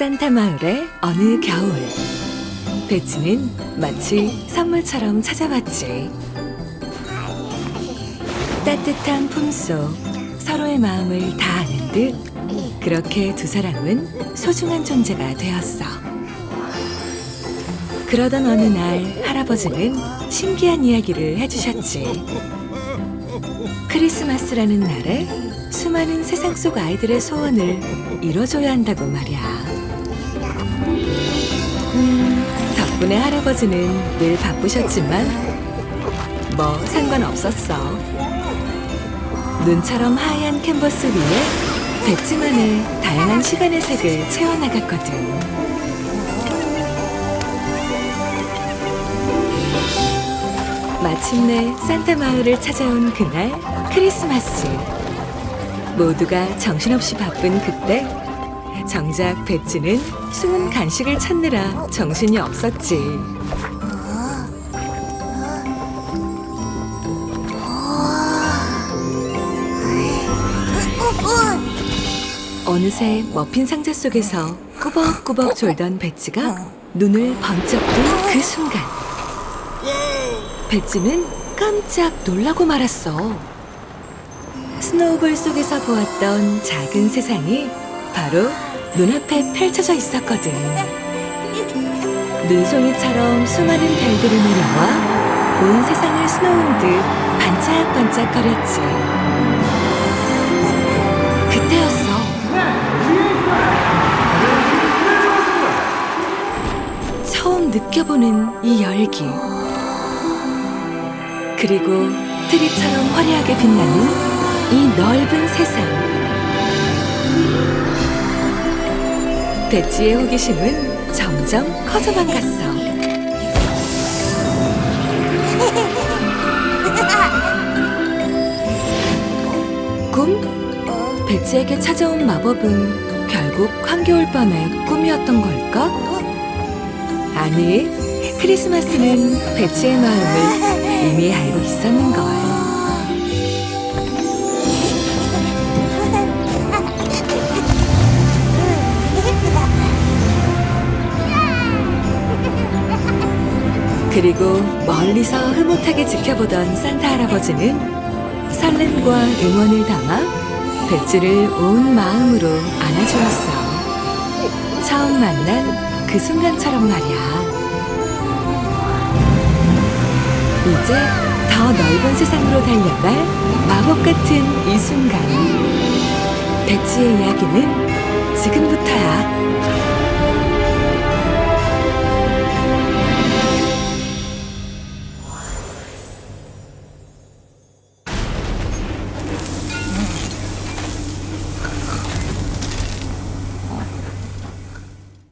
산타 마을의 어느 겨울. 배치는 마치 선물처럼 찾아왔지. 따뜻한 품속 서로의 마음을 다 아는 듯 그렇게 두 사람은 소중한 존재가 되었어. 그러던 어느 날 할아버지는 신기한 이야기를 해주셨지. 크리스마스라는 날에 수많은 세상 속 아이들의 소원을 이뤄줘야 한다고 말이야. 음, 덕분에 할아버지는 늘 바쁘셨지만 뭐 상관없었어. 눈처럼 하얀 캔버스 위에 백지만의 다양한 시간의 색을 채워나갔거든. 마침내 산타 마을을 찾아온 그날 크리스마스. 모두가 정신없이 바쁜 그때 정작 배지는 숨은 간식을 찾느라 정신이 없었지. 어느새 머핀 상자 속에서 꾸벅꾸벅 졸던 배지가 눈을 번쩍 뜬 그 순간 배지는 깜짝 놀라고 말았어. 스노우볼 속에서 보았던 작은 세상이 바로 눈앞에 펼쳐져 있었거든. 눈송이처럼 수많은 별들이 내려와 온 세상을 스노운 듯 반짝반짝거렸지. 그때였어. 처음 느껴보는 이 열기. 그리고 트리처럼 화려하게 빛나는 이 넓은 세상. 배지의 호기심은 점점 커져만 갔어. 꿈? 배지에게 찾아온 마법은 결국 한겨울 밤의 꿈이었던 걸까? 아니, 크리스마스는 배지의 마음을 이미 알고 있었는 걸. 그리고 멀리서 흐뭇하게 지켜보던 산타 할아버지는 설렘과 응원을 담아 배지를 온 마음으로 안아주었어. 처음 만난 그 순간처럼 말이야. 이제 더 넓은 세상으로 달려갈 마법 같은 이 순간. 배치의 이야기는 지금부터야.